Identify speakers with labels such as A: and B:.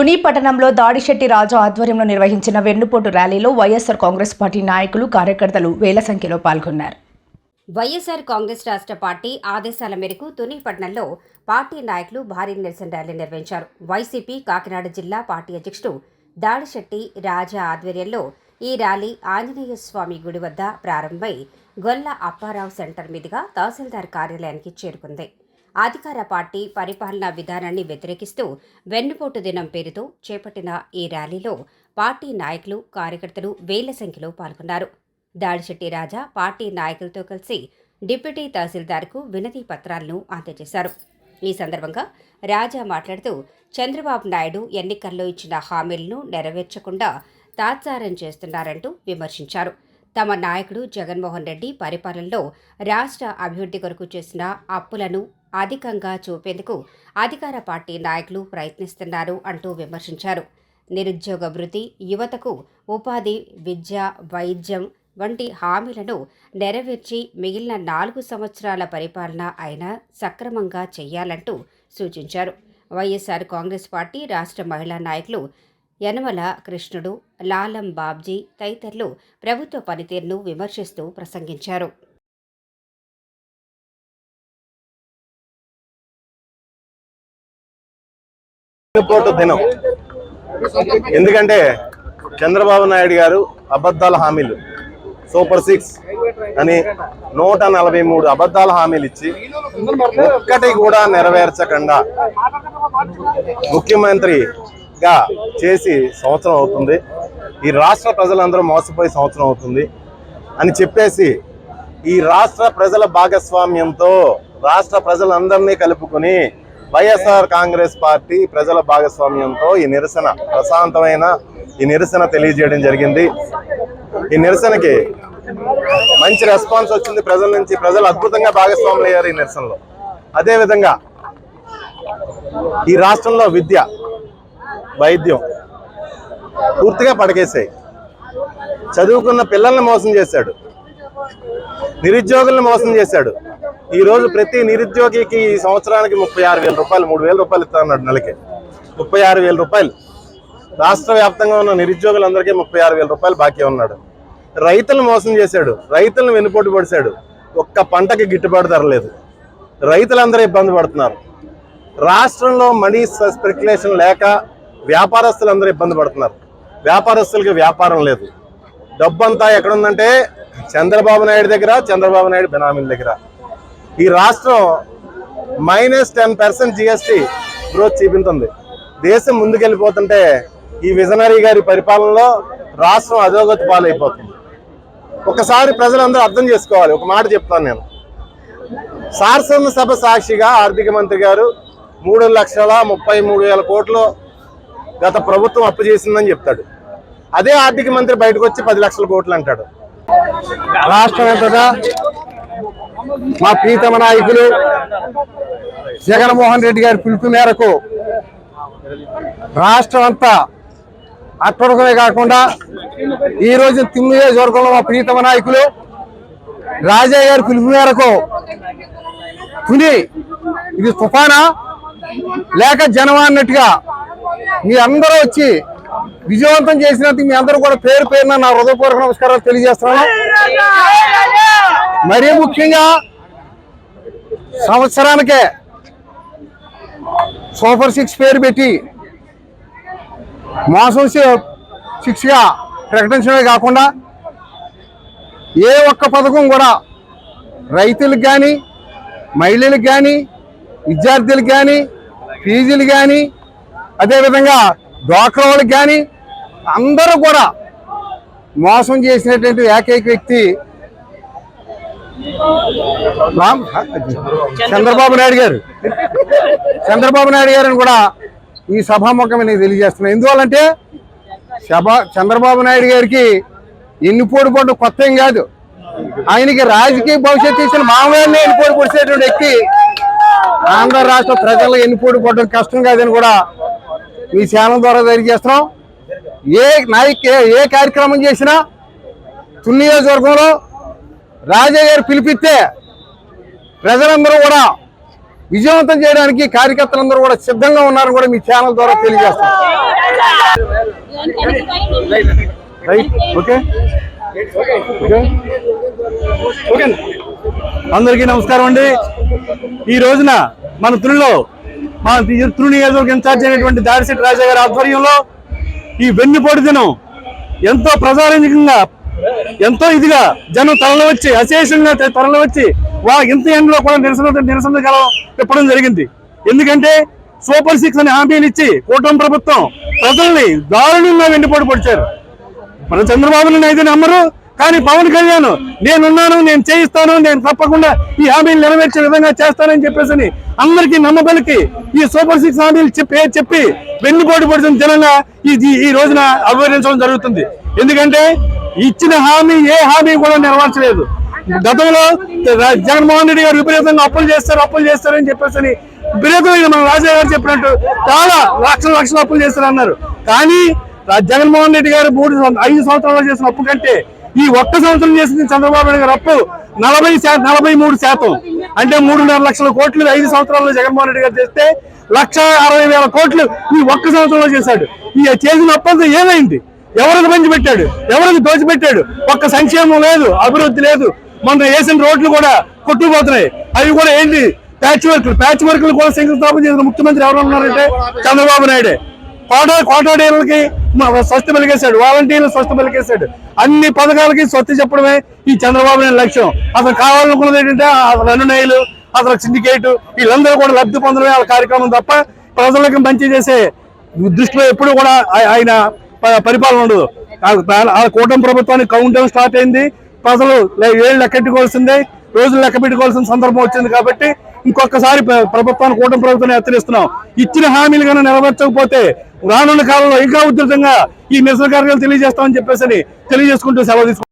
A: తుని పట్టణంలో దాడిశెట్టి రాజు ఆధ్వర్యంలో నిర్వహించిన వెన్నుపోటు ర్యాలీలో వైఎస్ఆర్ కాంగ్రెస్ పార్టీ నాయకులు కార్యకర్తలు వేల సంఖ్యలో పాల్గొన్నారు.
B: వైఎస్ఆర్ కాంగ్రెస్ రాష్ట్ర పార్టీ ఆదేశాల మేరకు తుని పట్టణంలో పార్టీ నాయకులు భారీ నిరసన ర్యాలీ నిర్వహించారు. వైసీపీ కాకినాడ జిల్లా పార్టీ అధ్యక్షుడు దాడిశెట్టి రాజా ఆధ్వర్యంలో ఈ ర్యాలీ ఆంజనేయ స్వామి గుడి వద్ద ప్రారంభమై గొల్ల అప్పారావు సెంటర్ మీదుగా తహసీల్దార్ కార్యాలయానికి చేరుకుంది. అధికార పార్టీ పరిపాలనా విధానాన్ని వ్యతిరేకిస్తూ వెన్నుపోటు దినం పేరుతో చేపట్టిన ఈ ర్యాలీలో పార్టీ నాయకులు కార్యకర్తలు వేల సంఖ్యలో పాల్గొన్నారు. దాడిశెట్టి రాజా పార్టీ నాయకులతో కలిసి డిప్యూటీ తహసీల్దార్కు వినతి పత్రాలను అందజేశారు. ఈ సందర్భంగా రాజా మాట్లాడుతూ చంద్రబాబు నాయుడు ఎన్నికల్లో ఇచ్చిన హామీలను నెరవేర్చకుండా తాత్సారం చేస్తున్నారంటూ విమర్శించారు. తమ నాయకుడు జగన్మోహన్ రెడ్డి పరిపాలనలో రాష్ట్ర అభివృద్ధి కొరకు చేసిన అప్పులను అధికంగా చూపేందుకు అధికార పార్టీ నాయకులు ప్రయత్నిస్తున్నారు అంటూ విమర్శించారు. నిరుద్యోగ వృత్తి యువతకు ఉపాధి విద్య వైద్యం వంటి హామీలను నెరవేర్చి మిగిలిన నాలుగు సంవత్సరాల పరిపాలన అయినా సక్రమంగా చేయాలంటూ సూచించారు. వైఎస్ఆర్ కాంగ్రెస్ పార్టీ రాష్ట్ర మహిళా నాయకులు యనమల కృష్ణుడు లాలం బాబ్జీ తదితరులు ప్రభుత్వ పనితీరును విమర్శిస్తూ ప్రసంగించారు.
C: వెన్నుపోటు దినం. ఎందుకంటే చంద్రబాబు నాయుడు గారు అబద్ధాల హామీలు సూపర్ సిక్స్ అని నూట నలభై మూడు అబద్ధాల హామీలు ఇచ్చి ఒక్కటి కూడా నెరవేర్చకుండా ముఖ్యమంత్రిగా చేసి సంవత్సరం అవుతుంది. ఈ రాష్ట్ర ప్రజలందరూ మోసపోయి సంవత్సరం అవుతుంది అని చెప్పేసి ఈ రాష్ట్ర ప్రజల భాగస్వామ్యంతో రాష్ట్ర ప్రజలందరినీ కలుపుకొని వైఎస్ఆర్ కాంగ్రెస్ పార్టీ ప్రజల భాగస్వామ్యంతో ఈ నిరసన ప్రశాంతమైన ఈ నిరసన తెలియజేయడం జరిగింది. ఈ నిరసనకి మంచి రెస్పాన్స్ వచ్చింది ప్రజల నుంచి. ప్రజలు అద్భుతంగా భాగస్వాములు అయ్యారు ఈ నిరసనలో. అదేవిధంగా ఈ రాష్ట్రంలో విద్య వైద్యం పూర్తిగా పడకేసాయి చదువుకున్న పిల్లల్ని మోసం చేశాడు. నిరుద్యోగుల్ని మోసం చేశాడు. ఈ రోజు ప్రతి నిరుద్యోగికి ఈ సంవత్సరానికి ముప్పై ఆరు వేల రూపాయలు మూడు వేల రూపాయలు ఇస్తా అన్నాడు నెలకి. ముప్పై ఆరు వేల రూపాయలు. రాష్ట్ర వ్యాప్తంగా ఉన్న నిరుద్యోగులందరికీ ముప్పై ఆరు వేల రూపాయలు బాకీ ఉన్నాడు. రైతులను మోసం చేశాడు. రైతులను వెనుపోటు పడిశాడు. ఒక్క పంటకి గిట్టుబాటు ధర లేదు. రైతులందరూ ఇబ్బంది పడుతున్నారు. రాష్ట్రంలో మనీ స్పెక్యులేషన్ లేక వ్యాపారస్తులందరూ ఇబ్బంది పడుతున్నారు. వ్యాపారస్తులకి వ్యాపారం లేదు. డబ్బంతా ఎక్కడుందంటే చంద్రబాబు నాయుడు దగ్గర చంద్రబాబు నాయుడు బెనామీల దగ్గర. ఈ రాష్ట్రం minus ten percent GST growth చూపించింది. దేశం ముందుకెళ్ళిపోతుంటే ఈ విజనరీ గారి పరిపాలనలో రాష్ట్రం అధోగతి పాలైపోతుంది ఒకసారి ప్రజలందరూ అర్థం చేసుకోవాలి. ఒక మాట చెప్తాను నేను. శాసనసభ సాక్షిగా ఆర్థిక మంత్రి గారు మూడు లక్షల ముప్పై మూడు వేల కోట్లు గత ప్రభుత్వం అప్పు చేసిందని చెప్తాడు. అదే ఆర్థిక మంత్రి బయటకు వచ్చి పది లక్షల కోట్లు అంటాడు.
D: రాష్ట్రం వ్యాప్తంగా మా ప్రీతమ నాయకులు జగన్మోహన్ రెడ్డి గారి పిలుపు మేరకు రాష్ట్రం అంతా అట్టడుగునే కాకుండా ఈ రోజు తిమ్మి నియోజకవర్గంలో మా ప్రీతమ నాయకులు రాజయ్య గారి పిలుపు మేరకు తుని ఇది తుఫానా? లేక జనమా అన్నట్టుగా మీ అందరూ వచ్చి విజయవంతం చేసినందుకు మీ అందరూ కూడా పేరు పేరున నా హృదయపూర్వక నమస్కారాలు తెలియజేస్తున్నాను. మరీ ముఖ్యంగా సంవత్సరానికే సూపర్ సిక్స్ పేరు పెట్టి మోసం సిక్స్గా ప్రకటించడమే కాకుండా ఏ ఒక్క పథకం కూడా రైతులకు కానీ మహిళలకు కానీ విద్యార్థులకు కానీ ఫీజులు కానీ అదేవిధంగా డ్వాక్రా వాళ్ళకి కానీ అందరూ కూడా మోసం చేసినటువంటి ఏకైక వ్యక్తి చంద్రబాబు నాయుడు గారు. చంద్రబాబు నాయుడు గారిని కూడా ఈ సభాముఖం నేను తెలియజేస్తున్నాను. ఎందువల్లంటే సభ చంద్రబాబు నాయుడు గారికి ఎన్ని పోటీ పడ్డ కొత్త ఏం కాదు. ఆయనకి రాజకీయ భవిష్యత్తు ఇచ్చిన మామూలు ఎన్ని పోటీ పొడిచేటువంటి వ్యక్తి ఆంధ్ర రాష్ట్ర ప్రజలు ఎన్ని పోడు పడడం కష్టం కాదని కూడా మీ ఛానల్ ద్వారా తెలియజేస్తున్నాం. ఏ నాయక్ ఏ- ఏ కార్యక్రమం చేసినా తుని నియోజకవర్గంలో రాజయ్య గారు పిలిపిస్తే ప్రజలందరూ కూడా విజయవంతం చేయడానికి కార్యకర్తలందరూ కూడా సిద్ధంగా ఉన్నారని కూడా మీ ఛానల్ ద్వారా తెలియజేస్తాం. రైట్ ఓకే ఓకే
E: అందరికీ నమస్కారం అండి. ఈ రోజున మన తునిలో మన తుని నియోజకవర్గ ఇన్ఛార్జ్ అయినటువంటి దాడిశెట్టి రాజా గారి ఆధ్వర్యంలో ఈ వెన్నుపోటు దినం ఎంతో ప్రజారంజకంగా ఎంతో ఇదిగా జనం తరలి వచ్చి అశేషంగా తరలి వచ్చి వా ఇంత ఎండలో కూడా నిరసన నిరసన కాలం తిప్పడం జరిగింది. ఎందుకంటే సూపర్ సిక్స్ అని హామీలు ఇచ్చి కూటమి ప్రభుత్వం ప్రజల్ని దారుణంగా వెండిపోటు పొడిచారు. మన చంద్రబాబు నాయుడు అయితే నమ్మరు కానీ పవన్ కళ్యాణ్ నేనున్నాను నేను చేయిస్తాను నేను తప్పకుండా ఈ హామీలు నెరవేర్చే విధంగా చేస్తానని చెప్పేసి అందరికీ నమ్మబలికి ఈ సూపర్ సిక్స్ హామీలు చెప్పి చెప్పి వెన్నుపోటు పడుతున్న జనంగా ఈ- ఈ రోజున అభివర్ణించడం జరుగుతుంది. ఎందుకంటే ఇచ్చిన హామీ ఏ హామీ కూడా నెరవేర్చలేదు. గతంలో జగన్మోహన్ రెడ్డి గారు విపరీతంగా అప్పులు చేస్తారు అప్పులు చేస్తారని చెప్పేసి విపరీతమైన మన రాజా గారు చెప్పినట్టు చాలా లక్షల లక్షల అప్పులు చేస్తారు అన్నారు కానీ జగన్మోహన్ రెడ్డి గారు మూడు ఐదు సంవత్సరాలు చేసిన అప్పు కంటే ఈ ఒక్క సంవత్సరం చేసింది చంద్రబాబు నాయుడు గారు అప్పు నలభై శాతం నలభై మూడు శాతం. అంటే మూడున్నర లక్షల కోట్లు ఐదు సంవత్సరాల్లో జగన్మోహన్ రెడ్డి గారు చేస్తే లక్ష అరవై వేల కోట్లు ఈ ఒక్క సంవత్సరంలో చేశాడు. ఈ చేసిన అప్పంతా ఏమైంది? ఎవరికి మంచి పెట్టాడు ఎవరికి దోచిపెట్టాడు? ఒక్క సంక్షేమం లేదు అభివృద్ధి లేదు. మొన్న వేసిన రోడ్లు కూడా కొట్టుకుపోతున్నాయి. అవి కూడా ఏంటి? ప్యాచ్ వర్క్లు ప్యాచ్ వర్క్లు కూడా శంకుస్థాపన చేసిన ముఖ్యమంత్రి ఎవరు ఉన్నారంటే చంద్రబాబు నాయుడే. కోట కోటాడీలకి స్వస్థ పలికేశాడు. వాలంటీర్లు స్వస్థ పలికేశాడు. అన్ని పథకాలకి స్వస్తి చెప్పడమే ఈ చంద్రబాబు నాయుడు లక్ష్యం. అసలు కావాలనుకున్నది ఏంటంటే ఆ రెండు నెలలు అసలు సిండికేట్ వీళ్ళందరూ కూడా లబ్ధి పొందడమే ఆ కార్యక్రమం తప్ప ప్రజలకు మంచి చేసే దృష్టిలో ఎప్పుడు కూడా ఆయన పరిపాలన ఉండదు. ఆ- కూటమి ప్రభుత్వానికి కౌంట్ డౌన్ స్టార్ట్ అయింది. ప్రజలు ఏళ్ళు లెక్క పెట్టుకోవాల్సిందే. రోజులు లెక్క పెట్టుకోవాల్సిన సందర్భం వచ్చింది కాబట్టి ఇంకొకసారి ప్రభుత్వాన్ని కూటమి ప్రభుత్వాన్ని హెచ్చరిస్తున్నాం. ఇచ్చిన హామీలు కన్నా నెరవేర్చకపోతే రానున్న కాలంలో ఇంకా ఉధృతంగా ఈ నిరసన కార్యాలు తెలియజేస్తామని చెప్పేసి తెలియజేసుకుంటూ సెలవు తీసుకుంటాం